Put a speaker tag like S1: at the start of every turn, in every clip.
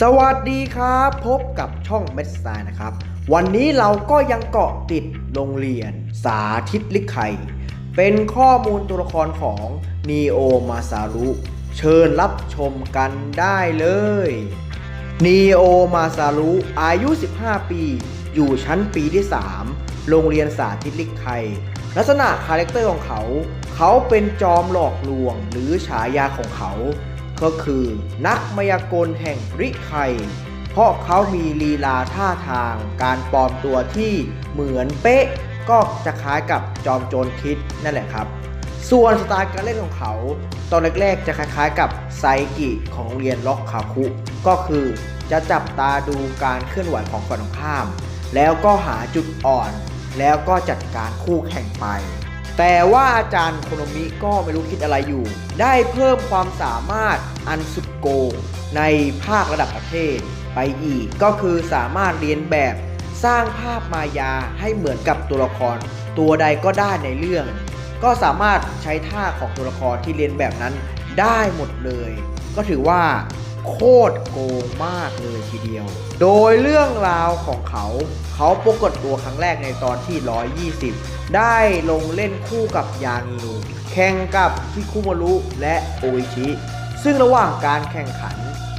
S1: สวัสดีครับ พบกับช่องเมสไซนะครับ วันนี้เราก็ยังเกาะติดโรงเรียน สาธิตลิกไคเป็นข้อมูลตัวละครของนีโอมาซารุเชิญรับชมกันได้เลยนีโอมาซารุอายุ 15 ปี อยู่ชั้นปีที่ 3 โรงเรียนสาธิตลิกไคลักษณะคาแรคเตอร์ของเขา เขาเป็นจอมหลอกลวงหรือฉายาของเขา ก็คือนักมายากลแห่งริไคเพราะเขามีลีลาท่าทางการปลอมตัวที่เหมือนเป๊ะ ก็จะคล้ายกับจอมโจรคิดนั่นแหละครับ ส่วนสไตล์การเล่นของเขา ตอนแรกๆจะคล้ายๆกับไซกิของเรียนล็อกคาคุ ก็คือจะจับตาดูการเคลื่อนไหวของฝ่ายตรงข้าม แล้วก็หาจุดอ่อน แล้วก็จัดการคู่แข่งไป แต่ว่าอาจารย์โคโนมิก็ไม่รู้คิดอะไรอยู่ ได้เพิ่มความสามารถอันสุดโกงในภาคระดับประเทศไปอีก ก็คือสามารถเรียนแบบสร้างภาพมายาให้เหมือนกับตัวละคร ตัวใดก็ได้ในเรื่อง ก็สามารถใช้ท่าของตัวละครที่เรียนแบบนั้นได้หมดเลย ก็ถือว่า โคตรโกงมากเลยทีเดียว โดยเรื่องราวของเขา เขาปรากฏตัวครั้งแรกในตอนที่ 120 ได้ลงเล่นคู่กับยางิวแข่งกับคิคุมารุและโออิชิ ซึ่งระหว่างการแข่งขัน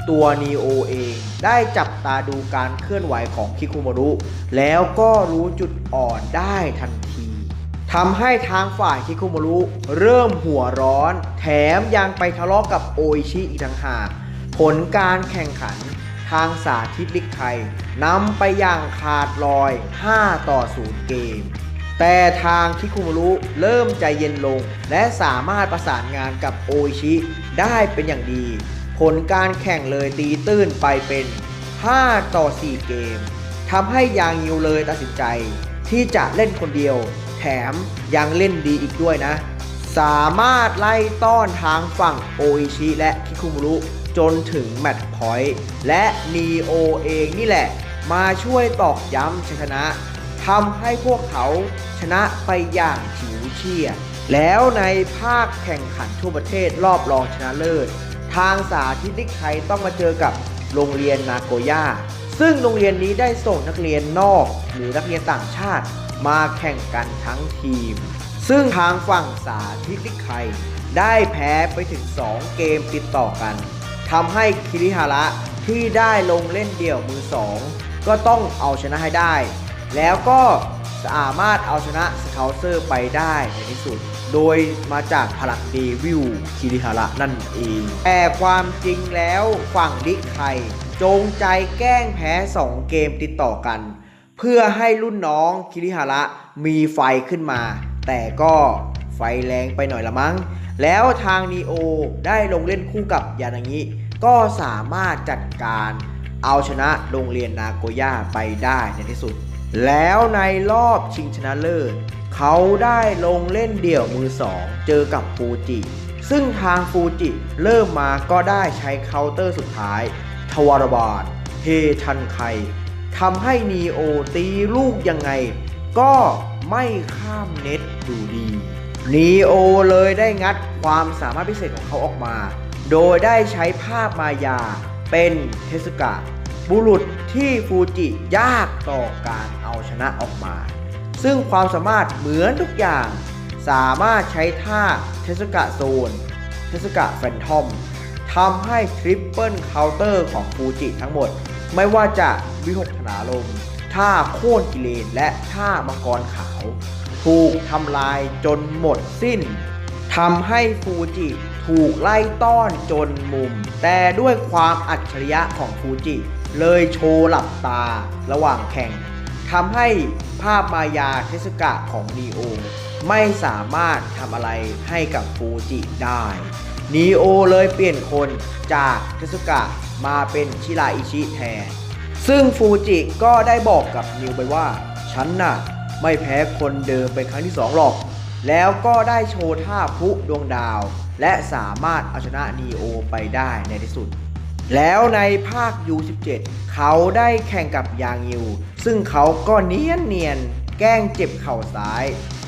S1: ตัวนีโอเองได้จับตาดูการเคลื่อนไหวของคิคุมารุ แล้วก็รู้จุดอ่อนได้ทันทีทำให้ทางฝ่ายคิคุมารุเริ่มหัวร้อน แถมยังไปทะเลาะกับโออิชิอีกต่างหาก ผลการแข่งขันทางสาธิตลิกไทยนำไปอย่างขาดลอย 5 ต่อ 0 เกม แต่ทางคิคุมารุเริ่มใจเย็นลง และสามารถประสานงานกับโอชิ ได้เป็นอย่างดี ผลการแข่งเลยตีตื้นไปเป็น 5 ต่อ 4 เกมทำให้ยางยิวเลยตัดสินใจ ที่จะเล่นคนเดียว แถมยังเล่นดีอีกด้วยนะ สามารถไล่ต้อนทางฝั่งโออิชิและคิคุมุรุจนถึงแมตช์พอยต์และนีโอเองนี่แหละ มาช่วยตอกย้ำชัยชนะทำให้พวกเขาชนะไปอย่างฉิวเฉียดแล้วในภาคแข่งขันทั่วประเทศรอบรองชนะเลิศ ทางสาธิตลิกไทยต้องมาเจอกับโรงเรียนนาโกย่า ซึ่งโรงเรียนนี้ได้ส่งนักเรียนนอกหรือนักเรียนต่างชาติมาแข่งกันทั้งทีม ซึ่งทางฝั่งสาธิติไทยได้แพ้ไปถึง 2 เกมติดต่อกันทำให้คิริฮาระที่ได้ลงเล่นเดี่ยวมือ 2 ก็ต้องเอาชนะให้ได้ แล้วก็สามารถเอาชนะสเกาเซอร์ไปได้ในที่สุด โดยมาจากพลังเดวิลคิริฮาระนั่นเอง แต่ความจริงแล้วฝั่งลิไทยจงใจแกล้งแพ้ 2 เกมติดต่อกัน เพื่อให้รุ่นน้องคิริฮาระมีไฟขึ้นมา แต่ก็ไฟแรงไปหน่อยละมั้ง แล้วทางนีโอได้ลงเล่นคู่กับยานางิก็สามารถจัดการเอาชนะโรงเรียนนาโกย่าไปได้ในที่สุด แล้วในรอบชิงชนะเลิศเขาได้ลงเล่นเดี่ยวมือสองเจอกับฟูจิ ซึ่งทางฟูจิเริ่มมาก็ได้ใช้เคาน์เตอร์สุดท้าย ทวารบาทเฮทันไคทำให้นีโอตีลูกยังไง ก็ไม่ข้ามเน็ต อยู่ดีนีโอเลยได้งัดความสามารถพิเศษของเขาออกมา โดยได้ใช้ภาพมายาเป็นเทสุกะ บุรุษที่ฟูจิยากต่อการเอาชนะออกมา ซึ่งความสามารถเหมือนทุกอย่าง สามารถใช้ท่าเทสุกะโซน เทสุกะแฟนทอมทำให้ทริปเปิลเคาน์เตอร์ของฟูจิทั้งหมด ไม่ว่าจะวิหกธนาลมท่าโค่นกิเลนและท่ามังกรขาว ถูกทำลายจนหมดสิ้นทำให้ฟูจิถูกไล่ต้อนจนมุม แต่ด้วยความอัจฉริยะของฟูจิ เลยโชว์หลับตาระหว่างแข่งทำให้ภาพมายาเทสกะของนีโอ ไม่สามารถทำอะไรให้กับฟูจิได้นีโอเลยเปลี่ยนคนจากเทสกะมาเป็นชิราอิชิแทน ซึ่งฟูจิก็ได้บอกกับนิวไปว่า ฉันน่ะ ไม่แพ้คนเดิมเป็นครั้งที่สองหรอก แล้วก็ได้โชว์ท่าพุดวงดาว และสามารถเอาชนะนีโอไปได้ในที่สุด แล้วในภาค U17 เขาได้แข่งกับยางยิว ซึ่งเขาก็เนียนเนียนแกล้งเจ็บเข่าซ้าย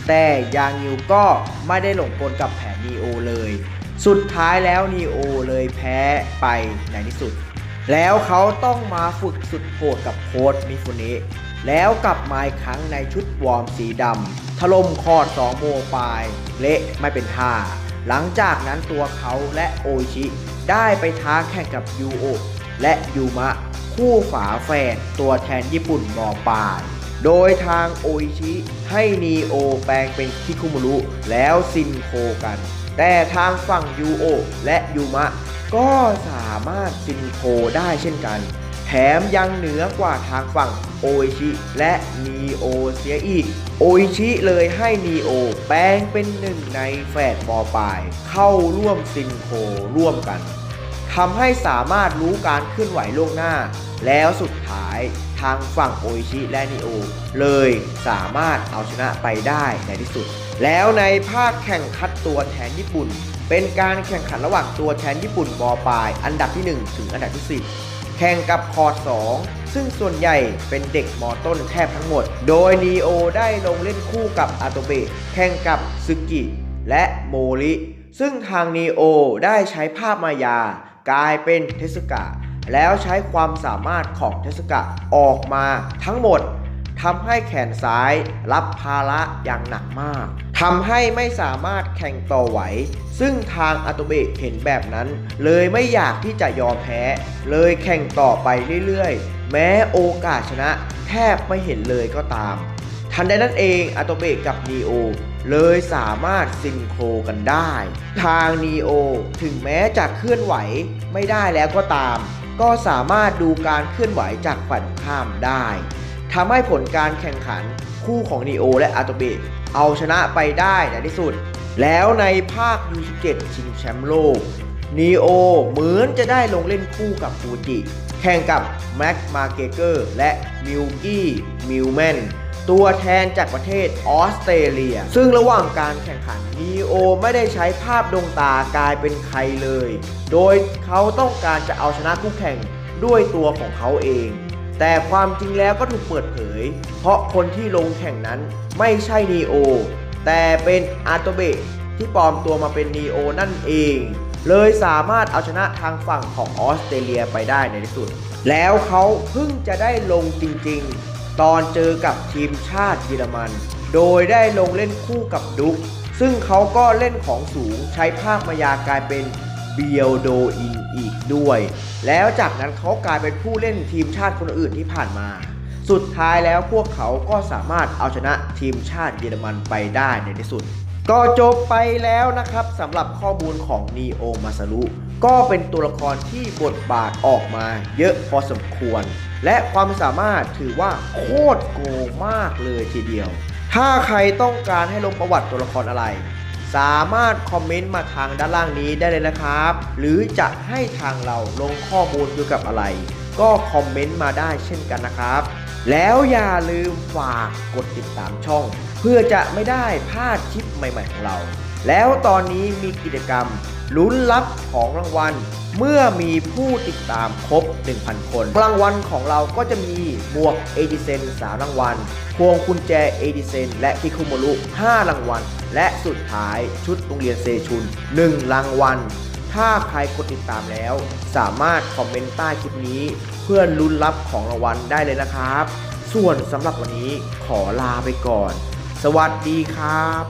S1: แต่ยางยิวก็ไม่ได้หลงกลกับแผนนีโอเลย สุดท้ายแล้วนีโอเลยแพ้ไปในที่สุดแล้วเขาต้องมาฝึกสุดโหดกับโค้ดมิฟุนิ แล้วกลับมาอีกครั้งในชุดวอร์มสีดำถล่มคอร์ดสองโมปลาย เละไม่เป็นท่า หลังจากนั้นตัวเขาและโอิชิ ได้ไปท้าแข่งกับยูโอและยูมะ คู่ฝาแฝดตัวแทนญี่ปุ่นมอปลายโดยทางโออิชิให้นีโอแปลงเป็นคิคุมุรุแล้วซินโคกัน แต่ทางฝั่งยูโอและยูมะ ก็สามารถซินโคได้เช่นกัน แถมยังเหนือกว่าทางฝั่งโออิชิและนีโอเสียอีก โออิชิเลยให้นีโอแปลงเป็นหนึ่งในแฝดปอปลาย เข้าร่วมซินโคร่วมกันทำให้สามารถรู้การเคลื่อนไหวล่วงหน้า แล้วสุดท้ายทางฝั่งโออิชิและนิโอ เลยสามารถเอาชนะไปได้ในที่สุด แล้วในภาคแข่งคัดตัวแทนญี่ปุ่น เป็นการแข่งขันระหว่างตัวแทนญี่ปุ่นบอปลาย อันดับที่ 1 ถึงอันดับที่ 10 แข่งกับคอร์ด2ซึ่งส่วนใหญ่เป็นเด็กมอต้นแทบทั้งหมด โดยนีโอได้ลงเล่นคู่กับอาโตเบะแข่งกับซึกิและโมริ ซึ่งทางนีโอได้ใช้ภาพมายากลายเป็นเทสกะ แล้วใช้ความสามารถของเทสกะออกมาทั้งหมด ทำให้แขนซ้ายรับภาระอย่างหนักมากทำให้ไม่สามารถแข่งต่อไหว ซึ่งทางอาโตเบะเห็นแบบนั้น เลยไม่อยากที่จะยอมแพ้ เลยแข่งต่อไปเรื่อยๆ แม้โอกาสชนะแทบไม่เห็นเลยก็ตาม ทันใดนั้นเองอาโตเบะกับนีโอเลยสามารถซิงโครกันได้ ทางนีโอถึงแม้จะเคลื่อนไหวไม่ได้แล้วก็ตาม ก็สามารถดูการเคลื่อนไหวจากฝั่งข้ามได้ ทำให้ผลการแข่งขันคู่ของนีโอและอาโตเบะเอาชนะไปได้ในที่สุด แล้วในภาค U17 ชิงแชมป์โลกนีโอเหมือนจะได้ลงเล่นคู่กับฟูจิ แข่งกับแม็กมาเกเกอร์และมิลกี้มิลแมนตัวแทนจากประเทศออสเตรเลีย ซึ่งระหว่างการแข่งขันนีโอไม่ได้ใช้ภาพดวงตากลายเป็นใครเลย โดยเขาต้องการจะเอาชนะคู่แข่งด้วยตัวของเขาเอง แต่ความจริงแล้วก็ถูกเปิดเผย เพราะคนที่ลงแข่งนั้นไม่ใช่นีโอแต่เป็นอาโตเบะที่ปลอมตัวมาเป็นนีโอนั่นเอง เลยสามารถเอาชนะทางฝั่งของออสเตรเลียไปได้ในที่สุด แล้วเขาเพิ่งจะได้ลงจริงๆ ตอนเจอกับทีมชาติเยอรมัน โดยได้ลงเล่นคู่กับดุ๊กซึ่งเขาก็เล่นของสูงใช้ภาคมายากลายเป็น เบียลโดอินอีกด้วย แล้วจากนั้นเขากลายเป็นผู้เล่นทีมชาติคนอื่นที่ผ่านมา สุดท้ายแล้วพวกเขาก็สามารถเอาชนะทีมชาติเยอรมันไปได้ในที่สุด ก็จบไปแล้วนะครับสำหรับข้อมูลของนีโอมาซารุก็เป็นตัวละครที่บทบาทออกมาเยอะพอสมควร และความสามารถถือว่าโคตรโกงมากเลยทีเดียว ถ้าใครต้องการให้ลงประวัติตัวละครอะไร สามารถคอมเมนต์มาทางด้านล่างนี้ได้เลยนะครับ หรือจะให้ทางเราลงข้อมูลเกี่ยวกับอะไร ก็คอมเมนต์มาได้เช่นกันนะครับ แล้วอย่าลืมฝากกดติดตามช่อง เพื่อจะไม่ได้พลาดคลิปใหม่ๆของเรา แล้วตอนนี้มีกิจกรรมลุ้นรับของรางวัล เมื่อมีผู้ติดตามครบ 1,000 คน รางวัลของเราก็จะมีหมวกเอดิเซน3รางวัล พวงกุญแจเอดิเซนและคิคุโมรุ5รางวัล และสุดท้ายชุดโรงเรียนเซชุน 1 รางวัล ถ้าใครกดติดตามแล้ว สามารถคอมเมนต์ใต้คลิปนี้ เพื่อลุ้นรับของรางวัลได้เลยนะครับ ส่วนสำหรับวันนี้ขอลาไปก่อน สวัสดีครับ